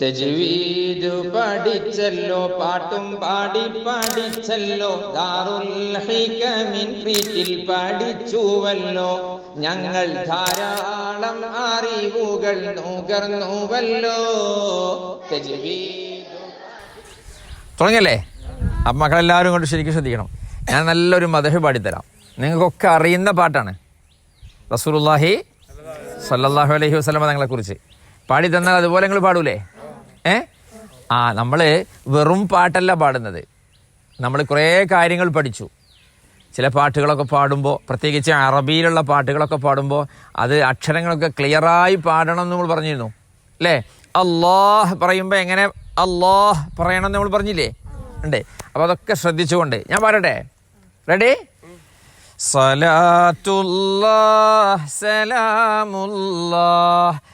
തെജുവീദ് പഠിച്ചല്ലോ പാട്ടും പാടി പഠിച്ചല്ലോ ദാറുൽ ഹികമിൻ വീട്ടിൽ പഠിച്ചുവല്ലോ. ഞങ്ങൾ ധാരാളം അറിവുകൾ നുകർന്നുവല്ലോ. തുടങ്ങല്ലേ അപ്പം മക്കളെല്ലാവരും കൊണ്ട് ശരിക്കും ശ്രദ്ധിക്കണം. ഞാൻ നല്ലൊരു മദഹ് പാടിത്തരാം. നിങ്ങൾക്കൊക്കെ അറിയുന്ന പാട്ടാണ്. റസൂലുള്ളാഹി സല്ലല്ലാഹു അലൈഹി വസ്ലമ തങ്ങളെക്കുറിച്ച്. പാടി തന്നാൽ അതുപോലെ നിങ്ങൾ പാടൂലേ? ഏ? ആ നമ്മൾ വെറും പാട്ടല്ല പാടുന്നത്. നമ്മൾ കുറേ കാര്യങ്ങൾ പഠിച്ചു. ചില പാട്ടുകളൊക്കെ പാടുമ്പോൾ പ്രത്യേകിച്ച് അറബിയിലുള്ള പാട്ടുകളൊക്കെ പാടുമ്പോൾ അത് അക്ഷരങ്ങളൊക്കെ ക്ലിയറായി പാടണം എന്ന് നമ്മൾ പറഞ്ഞിരുന്നു. അല്ലേ? അള്ളാഹ് പറയുമ്പോൾ എങ്ങനെ അള്ളാഹ് പറയണം എന്ന് നമ്മൾ പറഞ്ഞില്ലേ? ഉണ്ട്. അപ്പോൾ അതൊക്കെ ശ്രദ്ധിച്ചുകൊണ്ട് ഞാൻ പാടട്ടെ? റെഡി സലാത്തുല്ലാ സലാമുല്ലാഹ്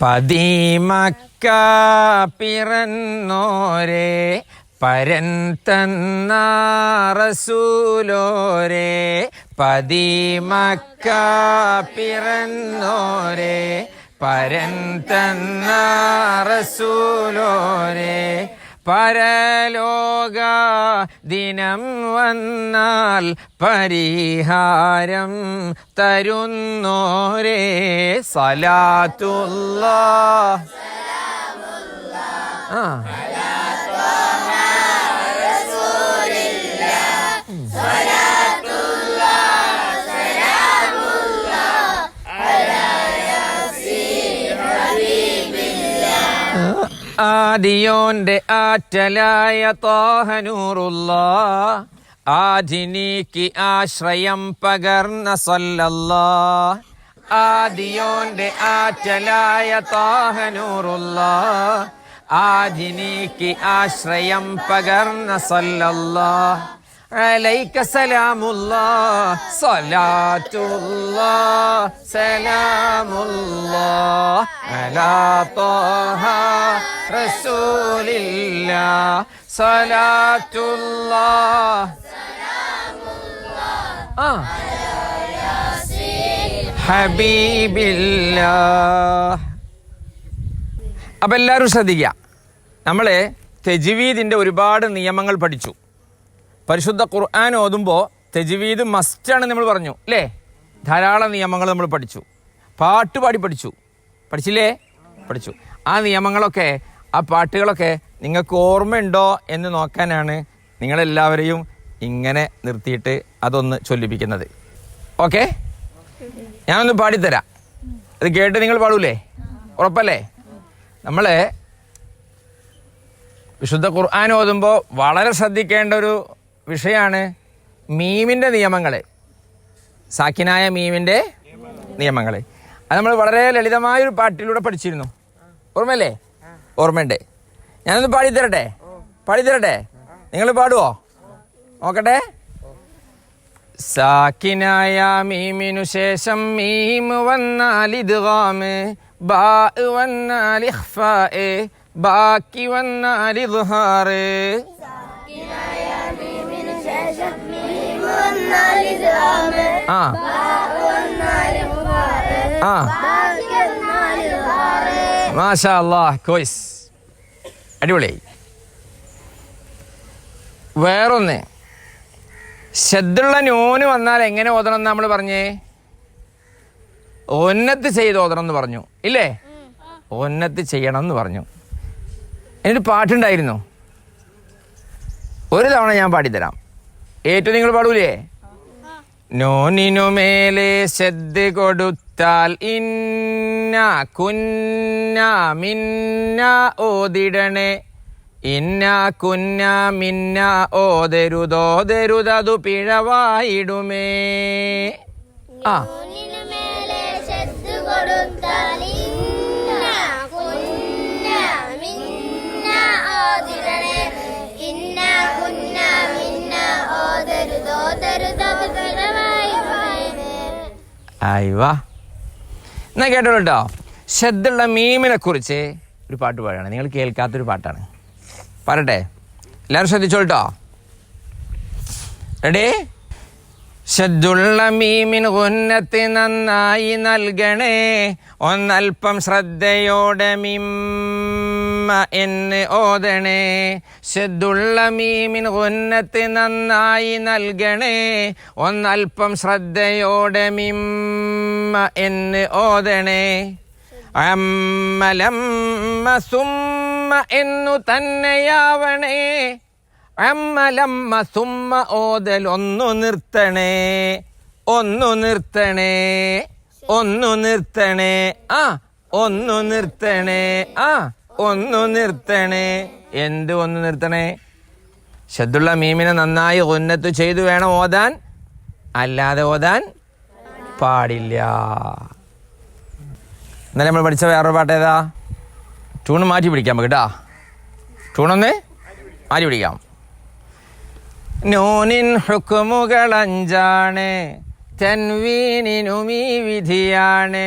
പതിമക്ക പിറന്നോരെ പരൻ തന്നാറസൂലോരെ പതിമക്ക പിറന്നോരെ പരൻ തന്ന റസൂലോരെ പരലോക ദിനം വന്നാൽ പരിഹാരം തരുന്നോരേ. സലാത്തുള്ള ആ. ആദിയോന്റെ ആറ്റലായ തോഹനൂറുള്ള ആധിനിക്ക് ആശ്രയം പകർന്ന സല്ലല്ല ആദിയോന്റെ ആറ്റലായ തോഹനൂറുള്ള ആധിനിക്ക് ആശ്രയം പകർന്ന സല്ലല്ല عليك سلام الله صلاة الله سلام الله على طه رسول الله صلاة الله آه. حبيب الله അപ്പം എല്ലാവരും ശ്രദ്ധിക്കുക നമ്മൾ തെജുവീദിൻ്റെ ഒരുപാട് നിയമങ്ങൾ പഠിച്ചു പരിശുദ്ധ ഖുർആൻ ഓതുമ്പോൾ തെജുവീദ് മസ്റ്റാണ് നമ്മൾ പറഞ്ഞു അല്ലേ ധാരാളം നിയമങ്ങൾ നമ്മൾ പഠിച്ചു. പാട്ട് പാടി പഠിച്ചു. പഠിച്ചില്ലേ? പഠിച്ചു. ആ നിയമങ്ങളൊക്കെ ആ പാട്ടുകളൊക്കെ നിങ്ങൾക്ക് ഓർമ്മയുണ്ടോ എന്ന് നോക്കാനാണ് നിങ്ങളെല്ലാവരെയും ഇങ്ങനെ നിർത്തിയിട്ട് അതൊന്ന് ചൊല്ലിപ്പിക്കുന്നത്. ഓക്കെ? ഞാനൊന്ന് പാടിത്തരാം. അത് കേട്ട് നിങ്ങൾ പാടൂലേ? ഉറപ്പല്ലേ? നമ്മൾ വിശുദ്ധ ഖുർആൻ ഓതുമ്പോൾ വളരെ ശ്രദ്ധിക്കേണ്ട ഒരു വിഷയമാണ് മീമിന്റെ നിയമങ്ങൾ സാക്കിനായ മീമിന്റെ നിയമങ്ങൾ അത് നമ്മൾ വളരെ ലളിതമായൊരു പാട്ടിലൂടെ പഠിച്ചിരുന്നു. ഓർമ്മയല്ലേ? ഓർമ്മയുണ്ട്. ഞാനൊന്ന് പാടിത്തരട്ടെ? പാടിത്തരട്ടെ? നിങ്ങൾ പാടുവോ? നോക്കട്ടെ. സാക്കിനായ മീമിനു ശേഷം മീം വന്നാൽ ഇത് വാമ് ബാ വന്നാൽ ബാക്കി വന്നാൽ ഇദ്ഹാറ്. ആ. ആ. മാഷാ അല്ലാഹ് കോയ്സ്. അടിപൊളിയായി വേറൊന്ന്. ശ്രദ്ധുള്ള നൂന് വന്നാൽ എങ്ങനെ ഓതണം എന്ന് നമ്മൾ പറഞ്ഞേ? ഒന്നത്ത് ചെയ്ത് ഓതണം എന്ന് പറഞ്ഞു. ഇല്ലേ? ഒന്നത്ത് ചെയ്യണം എന്ന് പറഞ്ഞു. എന്നിട്ട് പാട്ടുണ്ടായിരുന്നു. ഒരു തവണ ഞാൻ പാടിത്തരാം. ഏറ്റവും നിങ്ങൾ പാടൂലേ? നോനിനു മേലെ ശ്രദ്ധ കൊടുത്താൽ ഇന്ന കുന്ന മിന്ന ഓതിടണേ. ഇന്ന കുന്ന മിന്ന ഓതരുതോതരുതതു പിഴവായിടുമേ. ആ. ഇന്ന കുന്ന മിന്ന ഓതരുതോതരുതതു പിഴവായിടുമേ അയവാ എന്നാ കേട്ടോളൂ കേട്ടോ മീമിനെ കുറിച്ച് ഒരു പാട്ട് പാടാണ് നിങ്ങൾ കേൾക്കാത്തൊരു പാട്ടാണ്. പറട്ടെ എല്ലാവരും ശ്രദ്ധിച്ചോട്ടോ റെഡി ശ്രദ്ധുള്ള മീമിൻ ഉന്നത്തി നന്നായി നൽകണേ. ഒന്നൽപ്പം ശ്രദ്ധയോടെ എന്ന് ഓതണേ. ശ്രദ്ധുള്ള മീമിൻ നന്നായി നൽകണേ. ഒന്നൽപ്പം ശ്രദ്ധയോടെ മിമ്മ എന്ന് ഓതണേ. അമ്മലമ്മ സുമ്മ എന്നു തന്നെയാവണേ. അമ്മലമ്മ സുമ്മ ഓതൽ ഒന്നു നിർത്തണേ. ഒന്നു നിർത്തണേ. ഒന്നു നിർത്തണേ. ആ ഒന്നു നിർത്തണേ. ആ. ഒന്നു നിർത്തണേ. എന്ത് ഒന്ന് നിർത്തണേ? ശദ്ദുള്ള മീമിനെ നന്നായി ഉന്നത്ത് ചെയ്തു വേണം ഓതാൻ. അല്ലാതെ ഓതാൻ പാടില്ല. ഇന്നലെ നമ്മൾ പഠിച്ച വേറൊരു പാട്ട് ഏതാ? ട്യൂണ് മാറ്റി പിടിക്കാം നമുക്ക് കേട്ടാ ട്യൂണൊന്ന് മാറ്റി പിടിക്കാം. നൂനിൻ ഹുക്കുമുകൾ അഞ്ചാണ്. തൻവീനിനും ഈ വിധിയാണ്.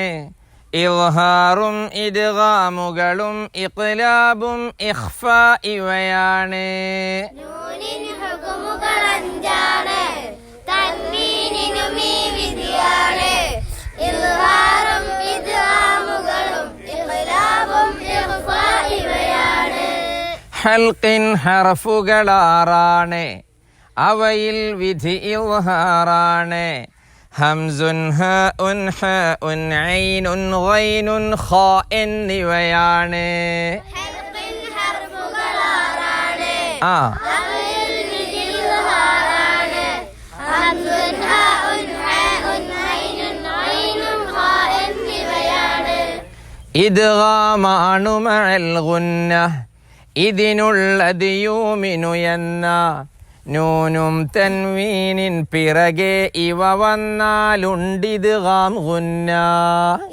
ഇവഹാറും ഇദ്ഗാമുകളും ഇഖ്ലാബും ഇഖ്ഫ ഇവയാണ് ഇൽഹാറും ഇദ്ഗാമുകളും ഇഖ്ലാബും ഇഖ്ഫാ ഇവയാണ് ഹൽക്കിൻ ഹർഫുകളാറാണ് അവയിൽ വിധി ഇൽഹാറാണ് ഹംസുൻ ഹ ഉൻ ഹ ഉൻ ഐനുൻ ഗൈനുൻ ഖ എന്നിവയാണ് ആ ഇദ്ഗാമാണു മഅൽ ഗുന്ന ഇതിനുള്ളത് യൂമിനു എന്ന നൂനും തൻവീനിൻ പിറകെ ഇവ വന്നാലുണ്ടിദ്ഗാം ഗുന്ന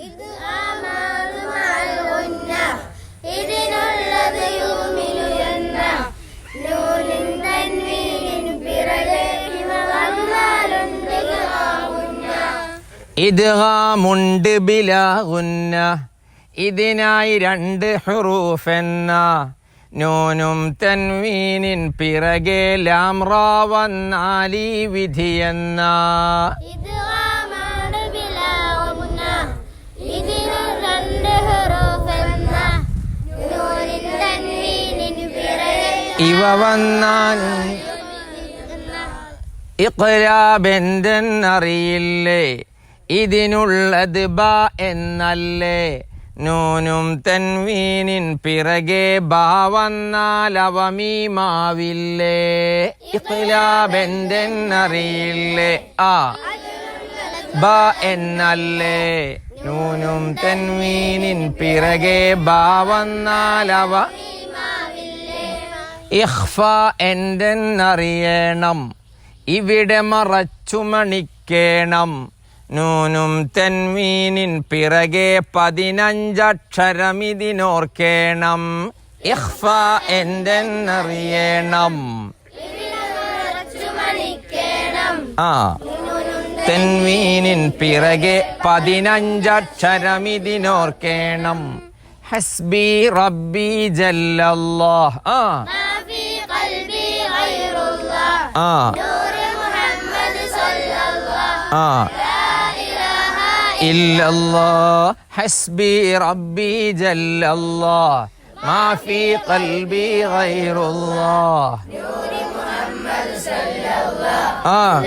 ഇത് ആമാറുമാൽ ഉന്ന. ഇതിനുള്ളത് യൂമിനു നൂലിൻ തൻവീനിൻ പിറകെ ഇവ വന്നാലുണ്ട് ആവുന്ന. ഇദ്ഗാമുണ്ട് ബിലാ ഗുന്ന ഇതിനായി രണ്ട് ഹുറൂഫ് എന്ന നൂനും തൻവീനിൻ പിറകെ ലാം റാവന്നാലി വിധിയെന്ന. ഇവ വന്നാൽ ഇഖ്രാബെന്തെന്നറിയില്ലേ ഇതിനുള്ളത് ബ എന്നല്ലേ? നൂനും തൻവീനിൻ പിറകെ ഭാവന്നാൽ അവ മീമാവില്ലേ ഇഖ്ലാബെന്തെന്നറിയില്ലേ? ആ. ബ എന്നല്ലേ? നൂനും തൻവീനിൻ പിറകെ ഭാവന്നാൽ അവ ഇഹ്ഫ എന്തെന്നറിയണം? ഇവിടെ മറച്ചു മണിക്കേണം നൂനും തെന്മീനിൻ പിറകെ പതിനഞ്ചക്ഷരമിതിനോർക്കേണം. ഇഹ്ഫ എന്തെന്നറിയണം. ആ. തെന്മീനിൻ പിറകെ പതിനഞ്ചക്ഷരമിതിനോർക്കേണം. ഹസ്ബി റബ്ബി ജല്ലല്ലാഹ്. ആ. ആ. ആ. إلا الله حسبي ربي جل الله. ما في قلبي غير الله. آه.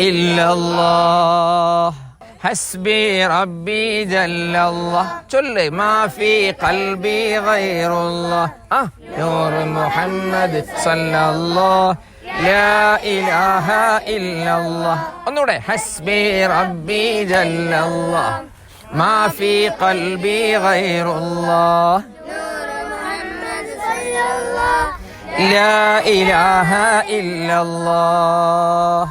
إلا الله حسبي ربي جل الله. شل ما في قلبي غير الله. آه. نور محمد صلى الله لا إله إلا الله ഒന്നുകൂടെ حسبي ربي جل الله ما في قلبي غير الله نور محمد صلى الله لا إله إلا الله